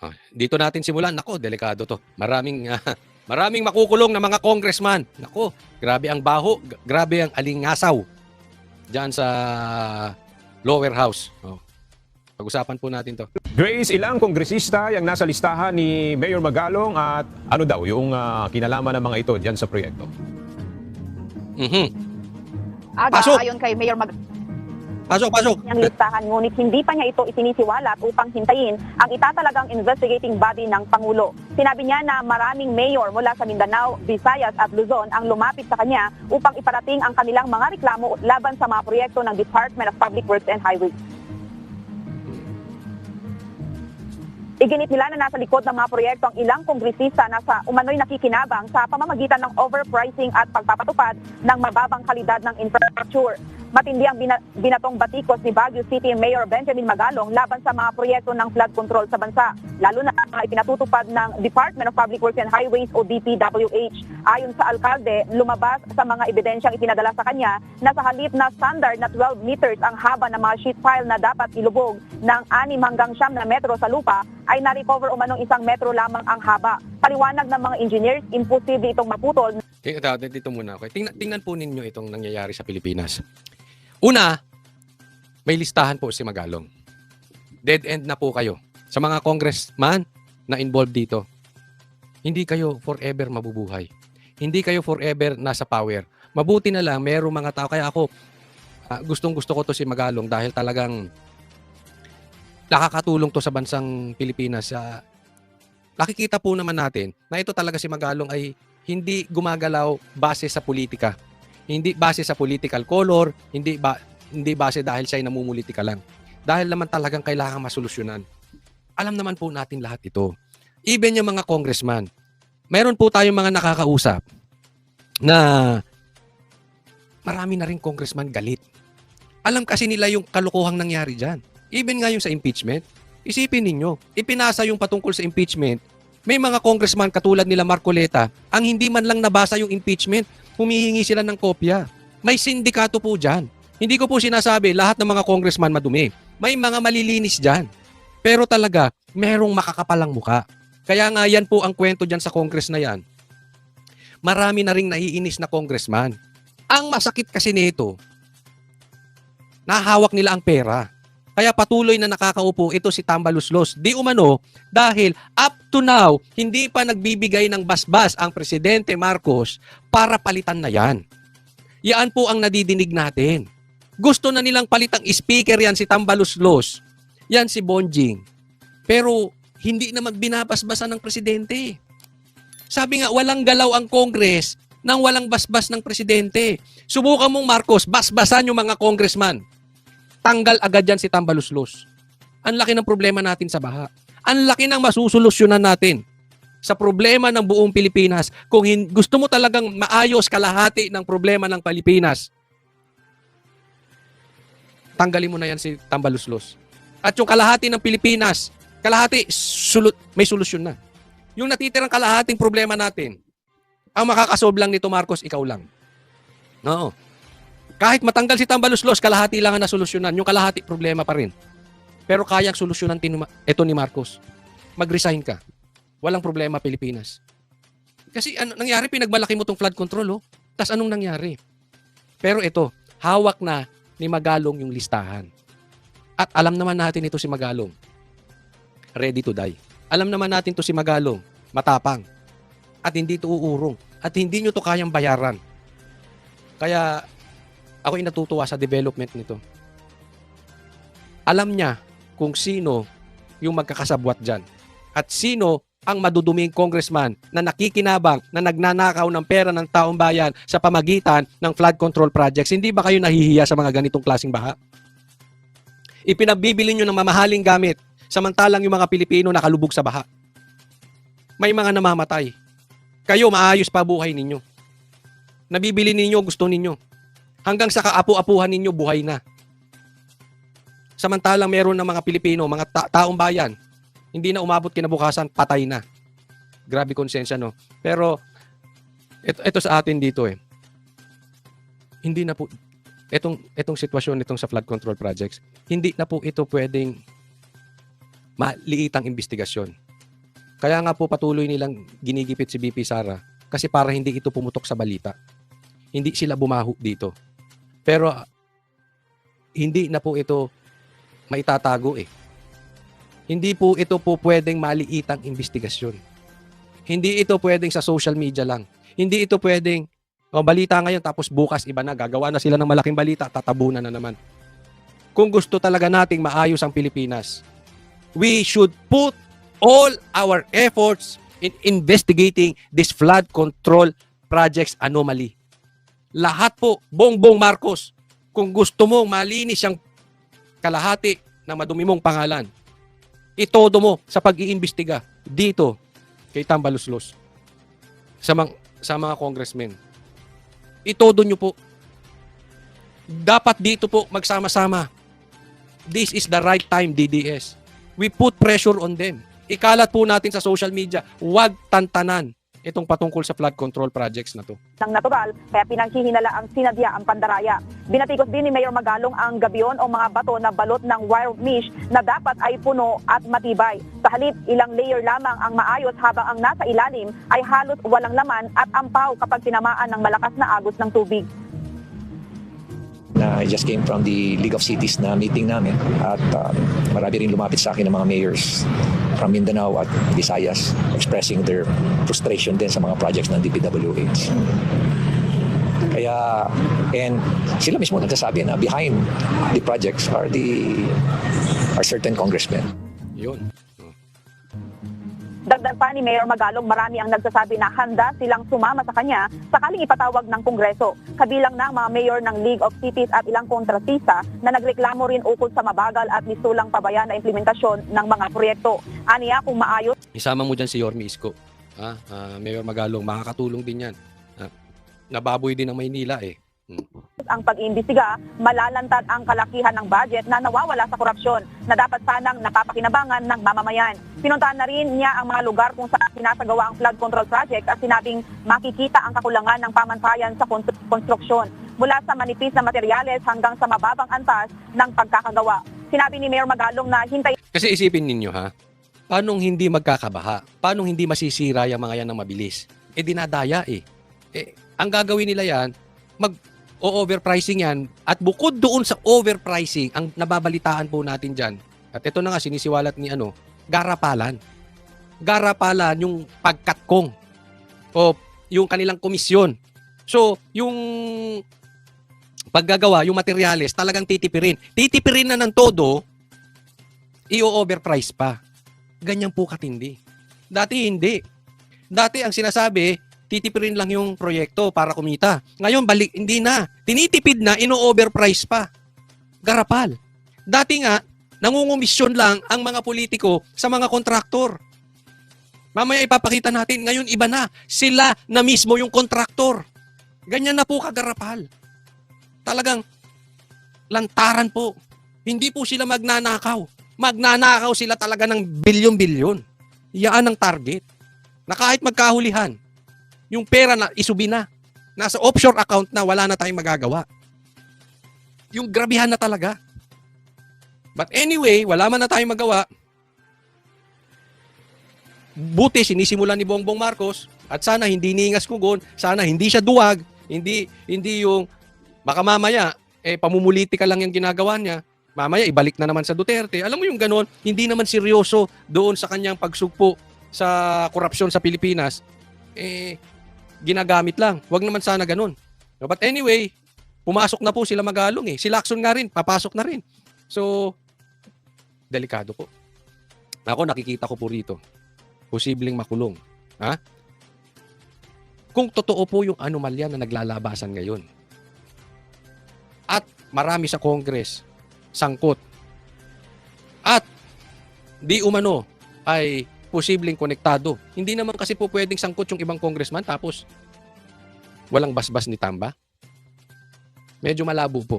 Ah, dito natin simulan. Nako, delikado to. Maraming ah, maraming makukulong na mga congressman. Nako, grabe ang baho, grabe ang alingasaw diyan sa lower house. Oh. Pag-usapan po natin to. Grace, ilang kongresista yung nasa listahan ni Mayor Magalong at ano daw yung ah, kinalaman ng mga ito diyan sa proyekto? Mhm. Aga, Pasok! ayon kay Mayor Mag Pasok, pasok. niyang listahan ngunit hindi pa niya ito isinisiwalat upang hintayin ang itatalagang investigating body ng Pangulo. Sinabi niya na maraming mayor mula sa Mindanao, Visayas at Luzon ang lumapit sa kanya upang iparating ang kanilang mga reklamo laban sa mga proyekto ng Department of Public Works and Highways. Iginit nila na nasa likod ng mga proyekto ang ilang kongresista na sa umano'y nakikinabang sa pamamagitan ng overpricing at pagpapatupad ng mababang kalidad ng infrastructure. Matindi ang bina- binatong batikos ni Baguio City Mayor Benjamin Magalong laban sa mga proyekto ng flood control sa bansa, lalo na ang ipinatutupad ng Department of Public Works and Highways o DPWH. Ayon sa alkalde, lumabas sa mga ebidensyang ipinadala sa kanya na sa halip na standard na 12 meters ang haba ng mga sheet pile na dapat ilubog ng 6 hanggang 9 na metro sa lupa, ay na-recover umanong isang metro lamang ang haba. Paliwanag ng mga engineers, imposible itong maputol Tingnan dito muna ako. Tingnan, tingnan po ninyo itong nangyayari sa Pilipinas. Una, may listahan po si Magalong. Dead end na po kayo. Sa mga congressman na involved dito, hindi kayo forever mabubuhay. Hindi kayo forever nasa power. Mabuti na lang, merong mga tao. Kaya ako, ah, gustong gusto ko to si Magalong dahil talagang nakakatulong to sa bansang Pilipinas. Sa nakikita po naman natin na ito talaga si Magalong ay hindi gumagalaw base sa politika. Hindi base sa political color, hindi ba hindi base dahil siya ay namumulitika lang. Dahil naman talagang kailangan masolusyonan. Alam naman po natin lahat ito. Even yung mga congressman, meron po tayong mga nakakausap na marami na rin congressman galit. Alam kasi nila yung kalokohang nangyari dyan. Even nga yung sa impeachment, isipin ninyo, ipinasa yung patungkol sa impeachment, may mga congressman katulad nila Marcoleta, ang hindi man lang nabasa yung impeachment, humihingi sila ng kopya. May sindikato po dyan. Hindi ko po sinasabi lahat ng mga congressman madumi. May mga malilinis dyan. Pero talaga, merong makakapalang muka. Kaya nga yan po ang kwento dyan sa congress na yan. Marami na ring naiinis na congressman. Ang masakit kasi nito, nahawak nila ang pera. Kaya patuloy na nakakaupo ito si Tambaluslos. Di umano dahil up to now, hindi pa nagbibigay ng basbas ang Presidente Marcos para palitan na yan. Yan po ang nadidinig natin. Gusto na nilang palitang speaker yan si Tambaluslos. Yan si Bonjing. Pero hindi na magbinabasbasan ng Presidente. Sabi nga, walang galaw ang Congress nang walang basbas ng Presidente. Subukan mong Marcos, basbasan yung mga congressman tanggal agad yan si Tambaluslos. Ang laki ng problema natin sa baha. Ang laki ng masusolusyonan natin sa problema ng buong Pilipinas. Kung hin- gusto mo talagang maayos kalahati ng problema ng Pilipinas, tanggalin mo na yan si Tambaluslos. At yung kalahati ng Pilipinas, kalahati, sulut, may solusyon na. Yung natitirang kalahating problema natin, ang makakasolve lang nito, Marcos, ikaw lang. Oo. Kahit matanggal si Tambaluslos, kalahati lang ang nasolusyonan. Yung kalahati, problema pa rin. Pero kayang solusyonan ito ni Marcos. Mag-resign ka. Walang problema, Pilipinas. Kasi ano nangyari, pinagmalaki mo tong flood control, oh. Tapos anong nangyari? Pero ito, hawak na ni Magalong yung listahan. At alam naman natin ito si Magalong. Ready to die. Alam naman natin to si Magalong. Matapang. At hindi ito uurong. At hindi nyo to kayang bayaran. Kaya ako ay natutuwa sa development nito. Alam niya kung sino yung magkakasabwat dyan. At sino ang maduduming congressman na nakikinabang na nagnanakaw ng pera ng taong bayan sa pamagitan ng flood control projects. Hindi ba kayo nahihiya sa mga ganitong klaseng baha? Ipinagbibili nyo ng mamahaling gamit samantalang yung mga Pilipino nakalubog sa baha. May mga namamatay. Kayo maayos pa buhay ninyo. Nabibili ninyo gusto ninyo. Hanggang sa kaapu-apuhan ninyo buhay na. Samantalang meron ng mga Pilipino, mga ta- taong bayan, hindi na umabot kinabukasan, patay na. Grabe konsensya, no? Pero, ito, ito sa atin dito eh. Hindi na po, itong, itong sitwasyon itong sa flood control projects, hindi na po ito pwedeng maliitang investigasyon. Kaya nga po patuloy nilang ginigipit si BP Sara kasi para hindi ito pumutok sa balita. Hindi sila bumaho dito. Pero hindi na po ito maitatago eh. Hindi po ito po pwedeng maliitang investigasyon. Hindi ito pwedeng sa social media lang. Hindi ito pwedeng o balita ngayon tapos bukas iba na gagawa na sila ng malaking balita tatabunan na naman. Kung gusto talaga nating maayos ang Pilipinas, we should put all our efforts in investigating this flood control projects anomaly. Lahat po, Bongbong Marcos, kung gusto mong malinis ang kalahati ng madumi mong pangalan, itodo mo sa pag-iimbestiga dito kay Tambaluslos sa mga, sa mga congressmen. Itodo nyo po. Dapat dito po magsama-sama. This is the right time, DDS. We put pressure on them. Ikalat po natin sa social media, huwag tantanan itong patungkol sa flood control projects na to. ng natural, kaya pinanghihinala ang sinadya ang pandaraya. Binatikos din ni Mayor Magalong ang gabion o mga bato na balot ng wire mesh na dapat ay puno at matibay. Sa halip, ilang layer lamang ang maayos habang ang nasa ilalim ay halos walang laman at ampaw kapag tinamaan ng malakas na agos ng tubig. na I just came from the League of Cities na meeting namin at uh, marami rin lumapit sa akin ng mga mayors from Mindanao at Visayas expressing their frustration din sa mga projects ng DPWH. Kaya, and sila mismo nagsasabi na behind the projects are the are certain congressmen. Yun. Dagdag pa ni Mayor Magalong, marami ang nagsasabi na handa silang sumama sa kanya sakaling ipatawag ng Kongreso. Kabilang na ang mga mayor ng League of Cities at ilang kontratista na nagreklamo rin ukol sa mabagal at misulang pabayan na implementasyon ng mga proyekto. Aniya kung maayos Isama mo dyan si Yormi Isko. Ha? Ah, Mayor Magalong, makakatulong din yan. Ha? Nababoy din ng Maynila eh. Ang pag-iimbestiga, malalantad ang kalakihan ng budget na nawawala sa korupsyon na dapat sanang napapakinabangan ng mamamayan. Pinuntahan na rin niya ang mga lugar kung saan sinasagawa ang flood control project at sinabing makikita ang kakulangan ng pamantayan sa konstru- konstruksyon mula sa manipis na materyales hanggang sa mababang antas ng pagkakagawa. Sinabi ni Mayor Magalong na hintay Kasi isipin ninyo ha, paano hindi magkakabaha? Paano hindi masisira yung mga yan ng mabilis? Eh dinadaya eh. eh ang gagawin nila yan, mag o-overpricing yan at bukod doon sa overpricing, ang nababalitaan po natin dyan, at ito na nga sinisiwalat ni ano, garapalan. Garapalan yung pagkatkong o yung kanilang komisyon. So, yung paggagawa, yung materyales, talagang titipirin. Titipirin na ng todo, i-overprice pa. Ganyan po katindi. Dati hindi. Dati ang sinasabi, titipirin lang yung proyekto para kumita. Ngayon, balik, hindi na. Tinitipid na, ino-overprice pa. Garapal. Dati nga, nangungumisyon lang ang mga politiko sa mga kontraktor. Mamaya ipapakita natin, ngayon iba na. Sila na mismo yung kontraktor. Ganyan na po kagarapal. Talagang lantaran po. Hindi po sila magnanakaw. Magnanakaw sila talaga ng bilyon-bilyon. Yaan ang target. Na kahit magkahulihan, yung pera na isubi na. Nasa offshore account na wala na tayong magagawa. Yung grabihan na talaga. But anyway, wala man na tayong magawa. Buti sinisimulan ni Bongbong Marcos at sana hindi ningas kugon, sana hindi siya duwag, hindi hindi yung baka mamaya eh pamumuliti ka lang yung ginagawa niya. Mamaya ibalik na naman sa Duterte. Alam mo yung ganon, hindi naman seryoso doon sa kanyang pagsugpo sa korupsyon sa Pilipinas. Eh ginagamit lang. Huwag naman sana ganun. But anyway, pumasok na po sila Magalong eh. Si Lacson nga rin, papasok na rin. So, delikado po. Ako nakikita ko po rito, posibleng makulong. Ha? Kung totoo po yung anomalya na naglalabasan ngayon. At marami sa Congress sangkot. At di umano ay posibleng konektado. Hindi naman kasi po pwedeng sangkot yung ibang congressman tapos walang basbas ni Tamba. Medyo malabo po.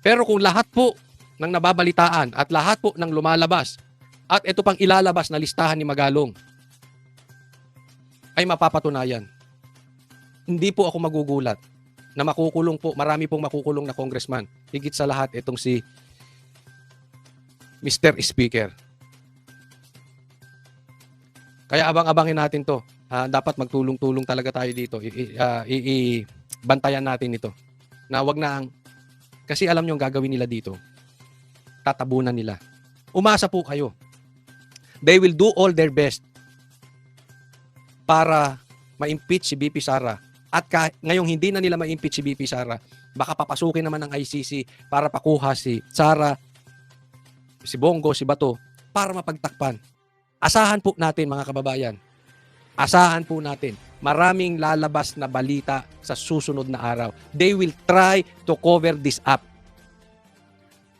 Pero kung lahat po ng nababalitaan at lahat po ng lumalabas at ito pang ilalabas na listahan ni Magalong ay mapapatunayan. Hindi po ako magugulat na makukulong po, marami pong makukulong na congressman. Higit sa lahat itong si Mr. Speaker. Kaya abang-abangin natin to. Ah, dapat magtulong-tulong talaga tayo dito. I, i- ah, bantayan natin ito. Na wag na ang kasi alam nyo ang gagawin nila dito. Tatabunan nila. Umasa po kayo. They will do all their best para ma-impeach si BP Sara. At ka, ngayong hindi na nila ma-impeach si BP Sara, baka papasukin naman ng ICC para pakuha si Sara, si Bongo, si Bato, para mapagtakpan. Asahan po natin mga kababayan. Asahan po natin. Maraming lalabas na balita sa susunod na araw. They will try to cover this up.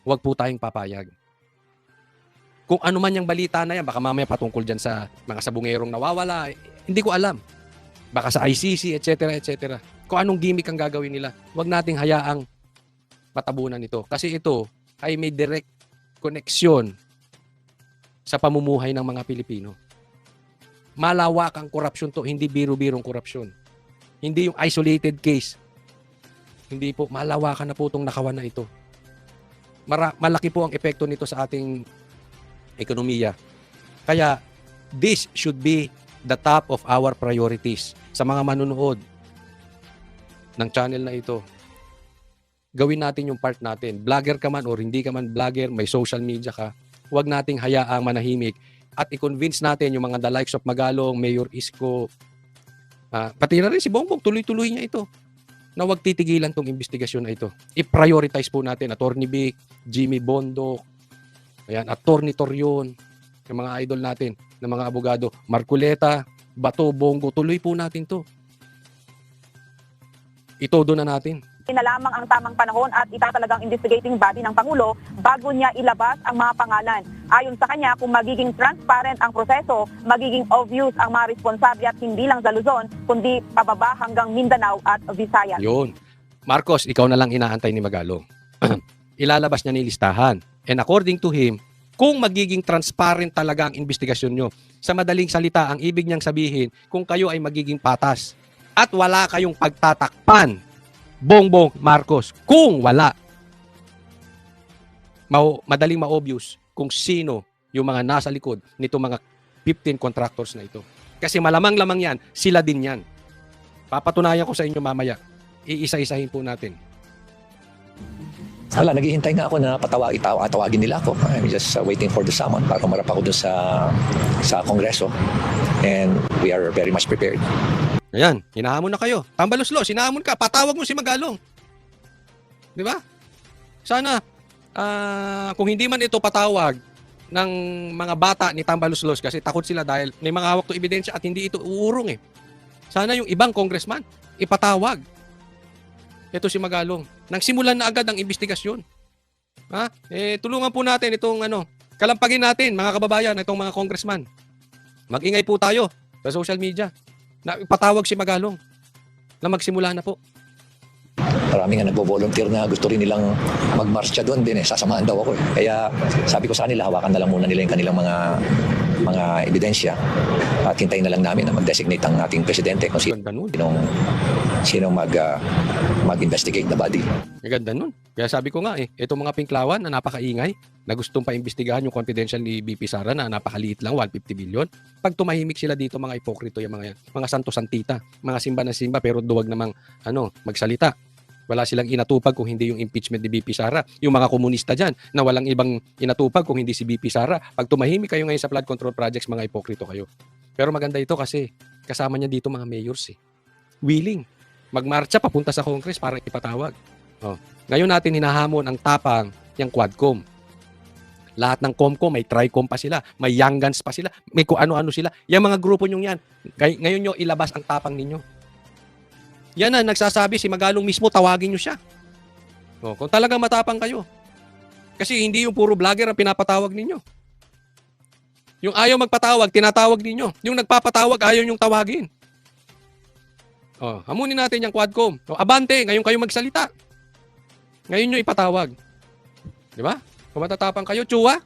Huwag po tayong papayag. Kung ano man yung balita na yan, baka mamaya patungkol dyan sa mga sabungerong nawawala, eh, hindi ko alam. Baka sa ICC, etc. etc. Kung anong gimmick ang gagawin nila, huwag nating hayaang matabunan ito. Kasi ito ay may direct koneksyon sa pamumuhay ng mga Pilipino. Malawak ang korupsyon to, hindi biro-birong korupsyon. Hindi yung isolated case. Hindi po, malawakan na po itong nakawan na ito. Mara- malaki po ang epekto nito sa ating ekonomiya. Kaya, this should be the top of our priorities sa mga manunood ng channel na ito. Gawin natin yung part natin. Vlogger ka man or hindi ka man vlogger, may social media ka, huwag nating hayaang manahimik at i-convince natin yung mga the likes of Magalong, Mayor Isko, ah, pati na rin si Bongbong, tuloy-tuloy niya ito na huwag titigilan tong investigasyon na ito. I-prioritize po natin Attorney Vic, Jimmy Bondo, ayan, Attorney Torion, yung mga idol natin, ng mga abogado, Marculeta, Bato, Bongo, tuloy po natin to. Itodo na natin. Na lamang ang tamang panahon at itatalagang investigating body ng Pangulo bago niya ilabas ang mga pangalan. Ayon sa kanya, kung magiging transparent ang proseso, magiging obvious ang mga responsable at hindi lang sa Luzon, kundi pababa hanggang Mindanao at Visayas. Yun. Marcos, ikaw na lang inaantay ni Magalong. Ilalabas niya ni listahan. And according to him, kung magiging transparent talaga ang investigasyon nyo, sa madaling salita, ang ibig niyang sabihin, kung kayo ay magiging patas at wala kayong pagtatakpan, Bongbong Marcos, kung wala, mau, madaling ma-obvious kung sino yung mga nasa likod nito mga 15 contractors na ito. Kasi malamang-lamang yan, sila din yan. Papatunayan ko sa inyo mamaya. Iisa-isahin po natin. Wala, naghihintay nga ako na patawa, itaw, tawagin nila ako. I'm just uh, waiting for the summon para kumarap ako dun sa, sa kongreso. And we are very much prepared. Ayan, hinahamon na kayo. Tambaluslos, hinahamon ka. Patawag mo si Magalong. Di ba? Sana, ah, kung hindi man ito patawag ng mga bata ni Tambaluslos kasi takot sila dahil may mga hawak to ebidensya at hindi ito uurong eh. Sana yung ibang congressman ipatawag. Ito si Magalong. Nang simulan na agad ang investigasyon. Ha? Eh, tulungan po natin itong ano, kalampagin natin mga kababayan, itong mga congressman. Mag-ingay po tayo sa social media na ipatawag si Magalong na magsimula na po. Marami nga nagbo-volunteer na gusto rin nilang magmarsya doon din eh. Sasamahan daw ako eh. Kaya sabi ko sa kanila, hawakan na lang muna nila yung kanilang mga mga ebidensya at hintayin na lang namin na mag-designate ang ating presidente kung sino sinong, sinong mag, ah, mag-investigate na body. Ganda nun. Kaya sabi ko nga eh, itong mga pinklawan na napakaingay, na gustong paimbestigahan yung confidential ni BP Sara na napakaliit lang, 150 billion. Pag tumahimik sila dito, mga ipokrito yung mga yan. Mga santo-santita, mga simba na simba pero duwag namang ano, magsalita. Wala silang inatupag kung hindi yung impeachment ni BP Sara. Yung mga komunista dyan na walang ibang inatupag kung hindi si BP Sara. Pag tumahimik kayo ngayon sa flood control projects, mga ipokrito kayo. Pero maganda ito kasi kasama niya dito mga mayors eh. Willing. Magmarcha papunta sa Congress para ipatawag. Oh. Ngayon natin hinahamon ang tapang yung Quadcom. Lahat ng Comcom, may Tricom pa sila, may Young Guns pa sila, may kung ano-ano sila. Yung mga grupo nyo yan, ngay- ngayon nyo ilabas ang tapang ninyo. Yan na, nagsasabi si Magalong mismo, tawagin nyo siya. Oh, kung talagang matapang kayo. Kasi hindi yung puro vlogger ang pinapatawag ninyo. Yung ayaw magpatawag, tinatawag ninyo. Yung nagpapatawag, ayaw yung tawagin. Oh, hamunin natin yung Quadcom. Oh, abante, ngayon kayo magsalita. Ngayon nyo ipatawag. Di ba? Kung matatapang kayo, tsuwa.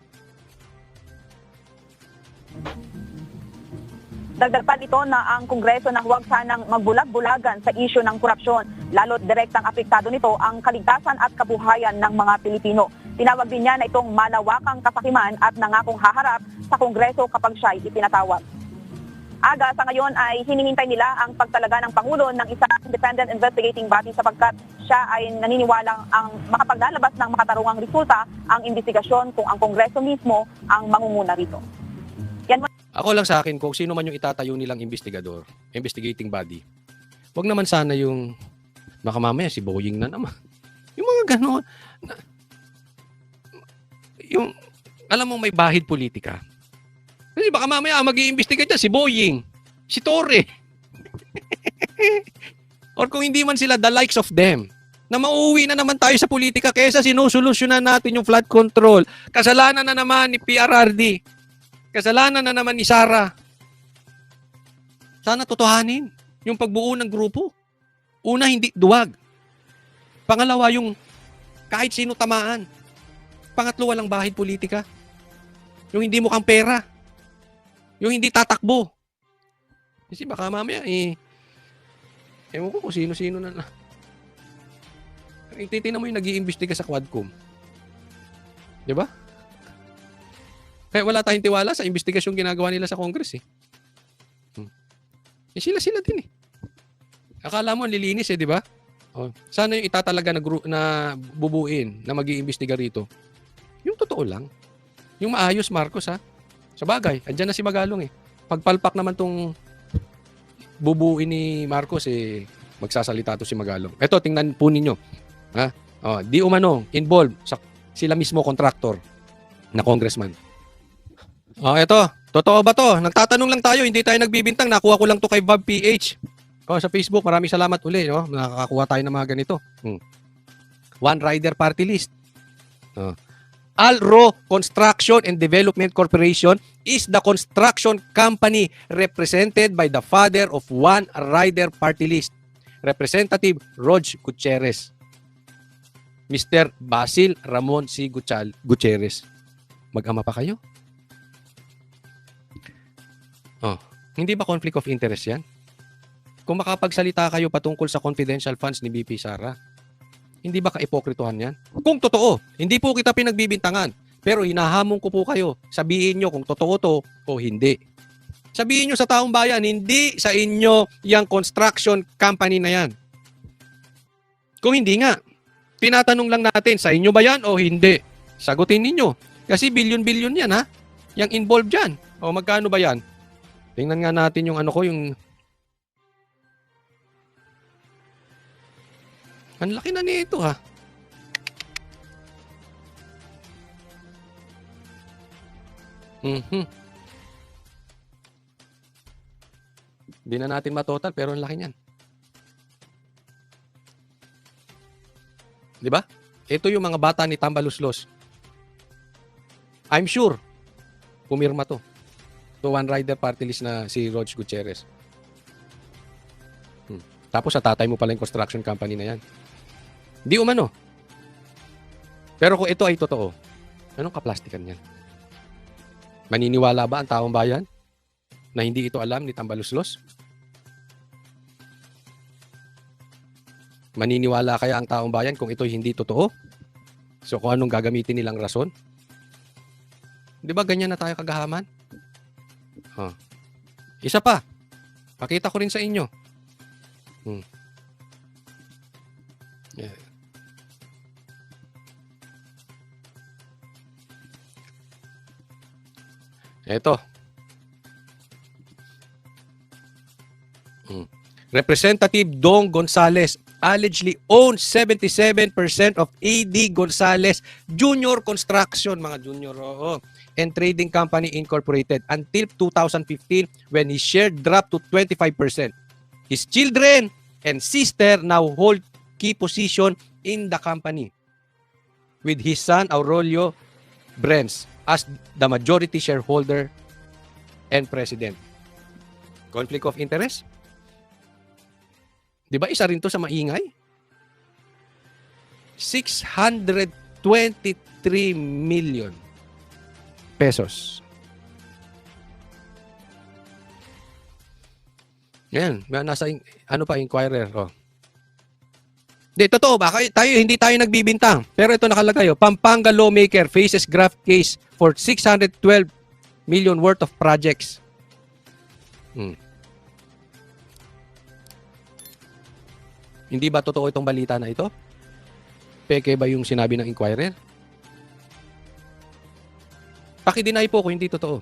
Dagdag pa nito na ang Kongreso na huwag sanang magbulag-bulagan sa isyu ng korupsyon, lalo't direktang apektado nito ang kaligtasan at kabuhayan ng mga Pilipino. Tinawag din niya na itong malawakang kasakiman at nangakong haharap sa Kongreso kapag siya'y ipinatawag. aga sa ngayon ay hinihintay nila ang pagtalaga ng Pangulo ng isang independent investigating body sapagkat siya ay naniniwalang ang makapaglalabas ng makatarungang resulta ang investigasyon kung ang Kongreso mismo ang mangunguna rito. Ako lang sa akin, kung sino man yung itatayo nilang investigador, investigating body, wag naman sana yung baka mamaya si Boying na naman. Yung mga gano'n. yung, alam mo, may bahid politika. Kasi baka mamaya mag iimbestiga dyan si Boying, si Torre. Or kung hindi man sila the likes of them, na mauuwi na naman tayo sa politika kaysa sinusolusyonan natin yung flood control. Kasalanan na naman ni PRRD. Kasalanan na naman ni Sara. Sana totohanin yung pagbuo ng grupo. Una, hindi duwag. Pangalawa, yung kahit sino tamaan. Pangatlo, walang bahid politika. Yung hindi mukhang pera. Yung hindi tatakbo. Kasi baka mamaya, eh, ewan ko kung sino-sino na. Eh, titignan mo yung nag iimbestiga sa Quadcom. Di ba? Kaya wala tayong tiwala sa investigasyon ginagawa nila sa Congress eh. Hmm. Eh sila-sila din eh. Akala mo lilinis eh, di ba? Oh, sana yung itatalaga na, gru- na bubuin na mag iimbestiga rito. Yung totoo lang. Yung maayos, Marcos ha. Sa bagay, andyan na si Magalong eh. Pagpalpak naman tong bubuin ni Marcos eh, magsasalita to si Magalong. Eto, tingnan po ninyo. Ha? Oh, di umano, involved sa sila mismo contractor na congressman. Oh, eto. Totoo ba to? Nagtatanong lang tayo, hindi tayo nagbibintang. Nakuha ko lang to kay Bob PH. Oh, sa Facebook, maraming salamat uli. No? Nakakakuha tayo ng mga ganito. Hmm. One Rider Party List. Oh. Alro Construction and Development Corporation is the construction company represented by the father of One Rider Party List, Representative Rog Gutierrez. Mr. Basil Ramon C. Gutierrez. Mag-ama pa kayo? Oh, hindi ba conflict of interest yan? Kung makapagsalita kayo patungkol sa confidential funds ni BP Sara, hindi ba kaipokrituhan yan? Kung totoo, hindi po kita pinagbibintangan. Pero hinahamon ko po kayo, sabihin nyo kung totoo to o hindi. Sabihin nyo sa taong bayan, hindi sa inyo yung construction company na yan. Kung hindi nga, tinatanong lang natin, sa inyo ba yan o hindi? Sagutin ninyo. Kasi bilyon-bilyon yan ha. Yang involved dyan. O magkano ba yan? Tingnan nga natin yung ano ko, yung... Ang laki na nito ha. Mhm. Hindi na natin matotal pero ang laki niyan. Di ba? Ito yung mga bata ni Tambaluslos. I'm sure pumirma to. To one rider party list na si Rog Gutierrez. Hmm. Tapos sa tatay mo pala yung construction company na yan. Di umano. Pero kung ito ay totoo, anong kaplastikan yan? Maniniwala ba ang taong bayan na hindi ito alam ni Tambaluslos? Maniniwala kaya ang taong bayan kung ito hindi totoo? So kung anong gagamitin nilang rason? Di ba ganyan na tayo kagahaman? Oh. Isa pa. Pakita ko rin sa inyo. Hmm. Yeah. Ito. Hmm. Representative Dong Gonzales allegedly owns 77% of AD Gonzales Junior Construction, mga junior, oo, and Trading Company Incorporated until 2015 when his share dropped to 25%. His children and sister now hold key position in the company with his son Aurelio Brens as the majority shareholder and president. Conflict of interest? Di ba isa rin to sa maingay? 623 million pesos. Yan, nasa ano pa inquirer oh. Di, totoo ba? Kay- Tayo, hindi tayo nagbibintang. Pero ito nakalagay, oh. Pampanga lawmaker faces graft case for 612 million worth of projects. Hmm. Hindi ba totoo itong balita na ito? Peke ba yung sinabi ng inquirer? Paki-deny po kung hindi totoo.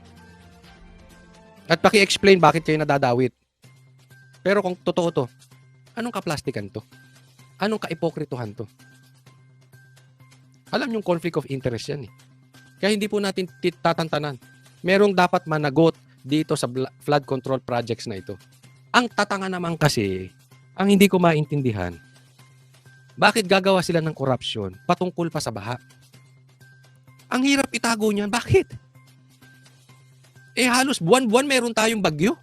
At paki-explain bakit kayo nadadawit. Pero kung totoo to, anong kaplastikan to? Anong kaipokrituhan to? Alam yung conflict of interest yan eh. Kaya hindi po natin tatantanan. Merong dapat managot dito sa flood control projects na ito. Ang tatanga naman kasi, ang hindi ko maintindihan, bakit gagawa sila ng corruption patungkol pa sa baha? Ang hirap itago niyan. Bakit? Eh halos buwan-buwan meron tayong bagyo.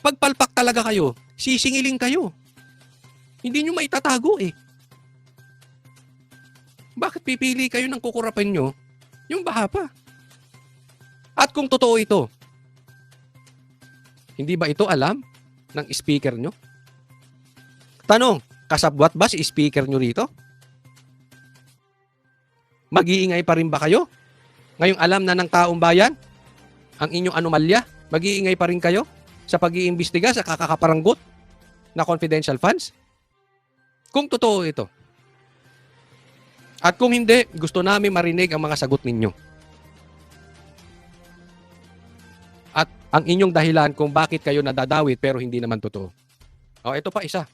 Pagpalpak talaga kayo, sisingiling kayo. Hindi nyo maitatago eh. Bakit pipili kayo ng kukurapin nyo yung baha pa? At kung totoo ito, hindi ba ito alam ng speaker nyo? Tanong, kasabwat ba si speaker nyo rito? Mag-iingay pa rin ba kayo? Ngayong alam na ng taong bayan ang inyong anomalya? Mag-iingay pa rin kayo sa pag-iimbestiga sa kakakaparanggot na confidential funds? Kung totoo ito. At kung hindi, gusto namin marinig ang mga sagot ninyo. At ang inyong dahilan kung bakit kayo nadadawit pero hindi naman totoo. O, ito pa isa.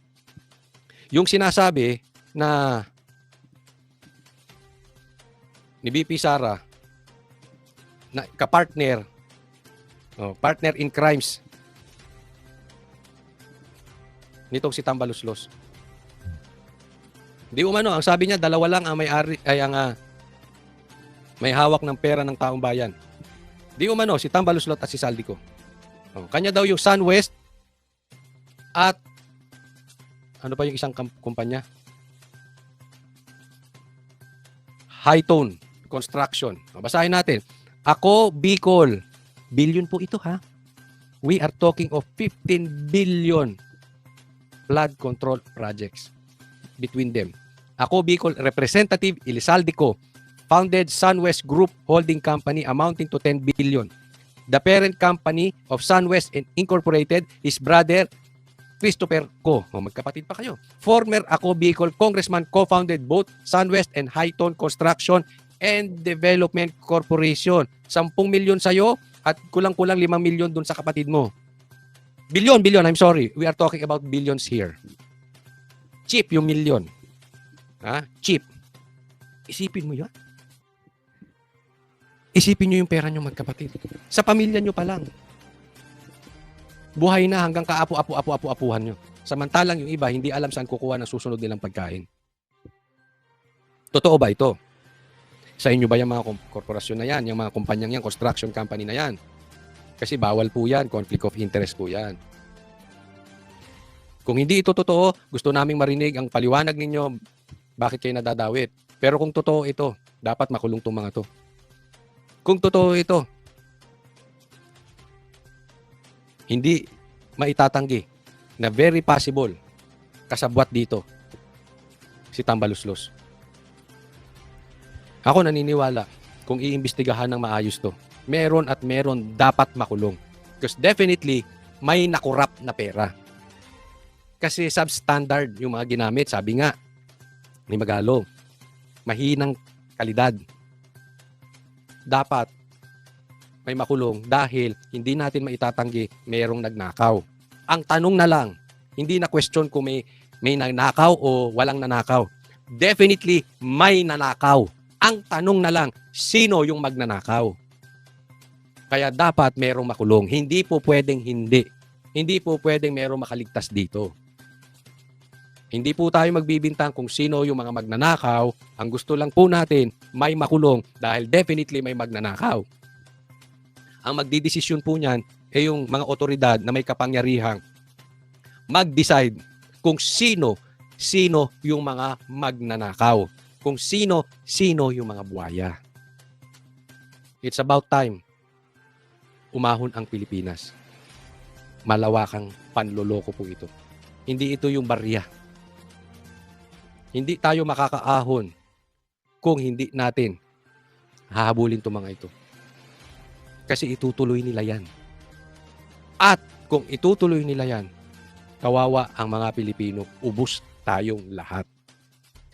Yung sinasabi na ni BP Sara na kapartner oh, partner in crimes nitong si Tambaluslos. Di umano, ang sabi niya dalawa lang ang may ari ay ang ah, may hawak ng pera ng taong bayan. Di umano si Tambaluslot at si Saldico. Oh, kanya daw yung SunWest at ano pa yung isang kumpanya? High Tone Construction. Basahin natin. Ako, Bicol. Billion po ito ha. We are talking of 15 billion flood control projects between them. Ako, Bicol Representative Elizaldico, founded SunWest Group Holding Company amounting to 10 billion. The parent company of SunWest Incorporated is brother Christopher Co. O, magkapatid pa kayo. Former Ako Bicol Congressman co-founded both SunWest and Highton Construction and Development Corporation. 10 milyon sa'yo at kulang-kulang 5 milyon dun sa kapatid mo. Billion, billion, I'm sorry. We are talking about billions here. Cheap yung milyon. Ha? Cheap. Isipin mo yan. Isipin nyo yung pera nyo magkapatid. Sa pamilya nyo pa lang. Buhay na hanggang kaapo-apo-apo-apo-apuhan nyo. Samantalang yung iba, hindi alam saan kukuha ng susunod nilang pagkain. Totoo ba ito? Sa inyo ba yung mga korporasyon na yan, yung mga kumpanyang yan, construction company na yan? Kasi bawal po yan, conflict of interest po yan. Kung hindi ito totoo, gusto naming marinig ang paliwanag ninyo bakit kayo nadadawit. Pero kung totoo ito, dapat makulong tong mga to. Kung totoo ito, hindi maitatanggi na very possible kasabwat dito si Tambaluslos. Ako naniniwala kung iimbestigahan ng maayos to, meron at meron dapat makulong. Because definitely, may nakurap na pera. Kasi substandard yung mga ginamit. Sabi nga, ni Magalong, mahinang kalidad. Dapat may makulong dahil hindi natin maitatanggi merong nagnakaw. Ang tanong na lang, hindi na question kung may, may nagnakaw o walang nanakaw. Definitely, may nanakaw. Ang tanong na lang, sino yung magnanakaw? Kaya dapat merong makulong. Hindi po pwedeng hindi. Hindi po pwedeng merong makaligtas dito. Hindi po tayo magbibintang kung sino yung mga magnanakaw. Ang gusto lang po natin, may makulong dahil definitely may magnanakaw. Ang magdidesisyon po niyan ay yung mga otoridad na may kapangyarihang mag-decide kung sino sino yung mga magnanakaw. Kung sino sino yung mga buhaya. It's about time umahon ang Pilipinas. Malawakang panloloko po ito. Hindi ito yung barya. Hindi tayo makakaahon kung hindi natin hahabulin itong mga ito. Kasi itutuloy nila yan. At kung itutuloy nila yan, kawawa ang mga Pilipino, ubus tayong lahat.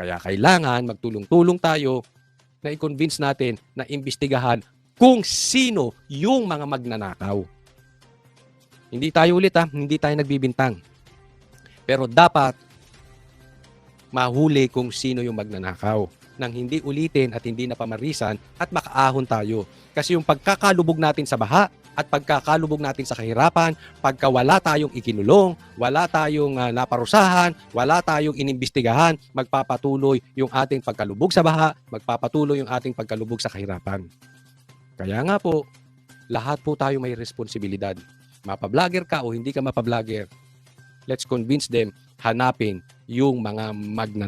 Kaya kailangan magtulong-tulong tayo na i-convince natin na imbestigahan kung sino yung mga magnanakaw. Hindi tayo ulit ha, hindi tayo nagbibintang. Pero dapat mahuli kung sino yung magnanakaw nang hindi ulitin at hindi napamarisan at makaahon tayo. Kasi yung pagkakalubog natin sa baha at pagkakalubog natin sa kahirapan, pagka wala tayong ikinulong, wala tayong ah, naparusahan, wala tayong inimbestigahan, magpapatuloy yung ating pagkalubog sa baha, magpapatuloy yung ating pagkalubog sa kahirapan. Kaya nga po, lahat po tayo may responsibilidad. Mapa-vlogger ka o hindi ka mapa-vlogger, let's convince them hanapin yung mga magna